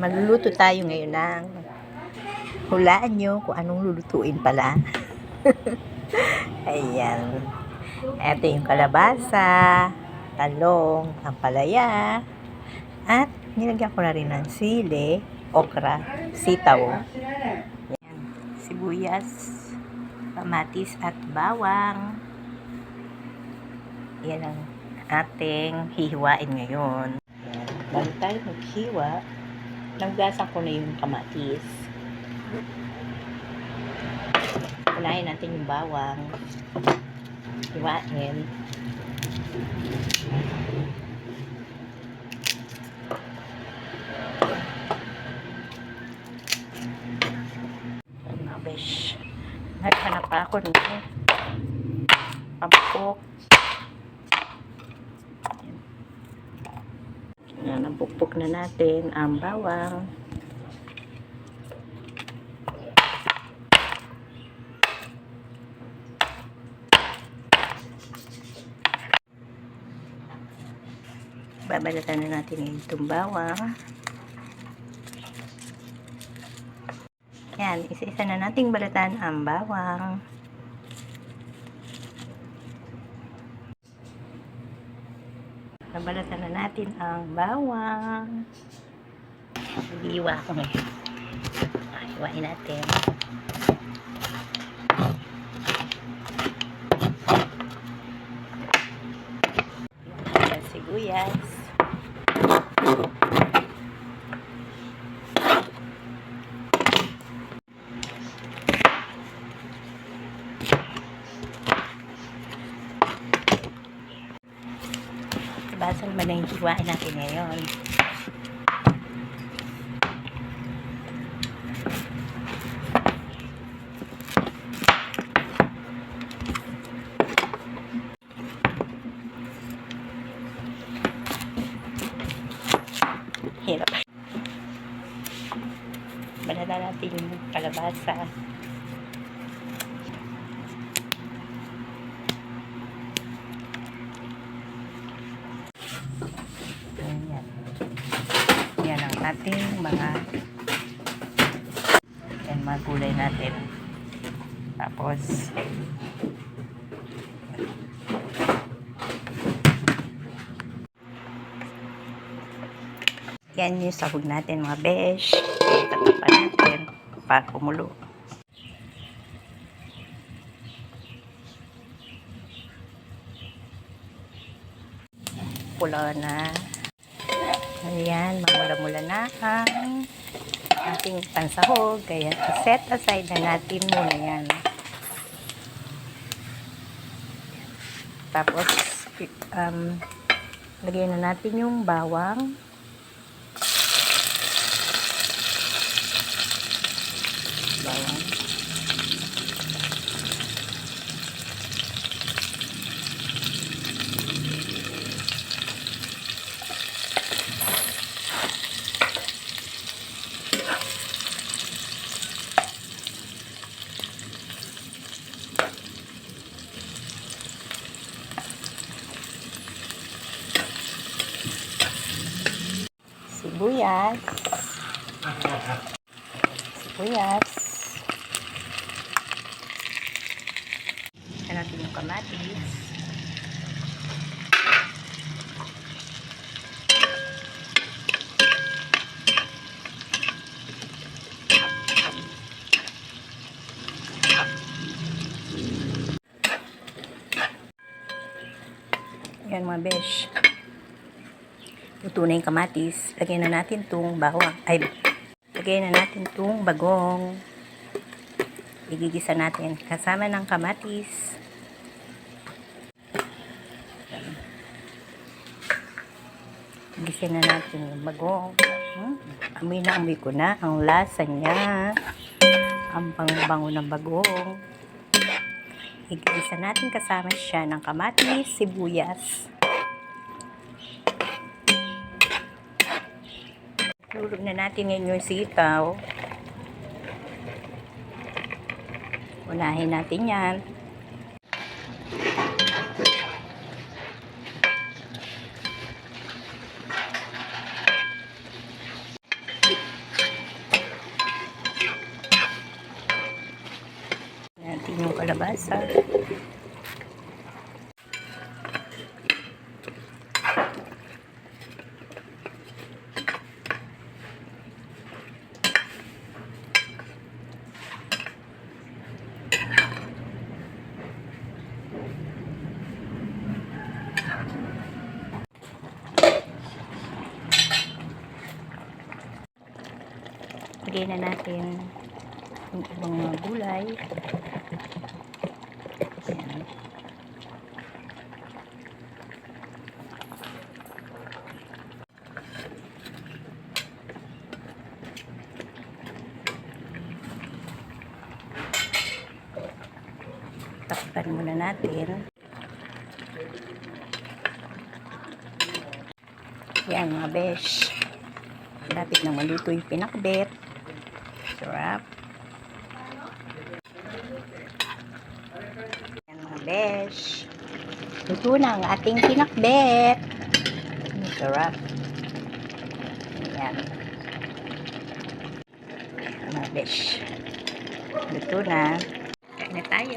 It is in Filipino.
Magluluto tayo ngayon ng hulaan nyo kung anong lulutuin pala. Ayan. Ito yung kalabasa, talong, ampalaya, at nilagyan ko na rin ng sili, okra, sitaw. Ayan. Sibuyas, kamatis at bawang. Yan ang ating hihiwain ngayon. Bago tayo maghiwa, naggasan ko na yung kamatis. Unahin natin yung bawang. Hiwain. Mga besh. Naghanap ako nito. Pampok. Yan, napukpok na natin ang bawang. Babalatan na natin itong bawang. Yan, isa-isa na nating balatan ang bawang. Nabalatan na natin ang bawang. Hiwa ko ngayon. Hiwain natin. Ayan, sibuyas. Basal man na yung hiwain natin ngayon. Hirap. Balala natin yung kalabasa. Ayan. Yan ang ating mga yan mga gulay natin. Tapos yan yung sahog natin mga besh. Tatapan natin para kumulo. Pula na. Ayan, mamula-mula na ang ating pansahog. Kaya, set aside na natin muna yan. Tapos, um, lagyan na natin yung bawang. Sibuyas. Sibuyas. Yan natin yung kamatis. Yan mga besh. Luto na yung kamatis. Lagyan na natin itong bawang. Ay, lagyan na natin itong bagong. Igigisa natin. Kasama ng kamatis. Gisin na natin yung bagong. Hmm? Amoy na amoy ko na ang lasa niya. Ang bango-bango ng bagong. Igigisa natin kasama siya ng kamatis, sibuyas. Hulog na natin ngayon yung sitaw. Unahin natin yan. natin yung kalabasa. Lagyan na natin yung ibang mga gulay. Ayan. Takpan muna natin. Yan mga besh. Lapit na maluto yung pinakbet. Sarap. Yan mga besh. Luto na ang ating pinakbet. Sarap. Yan. Mga besh. Luto na. Kain na tayo.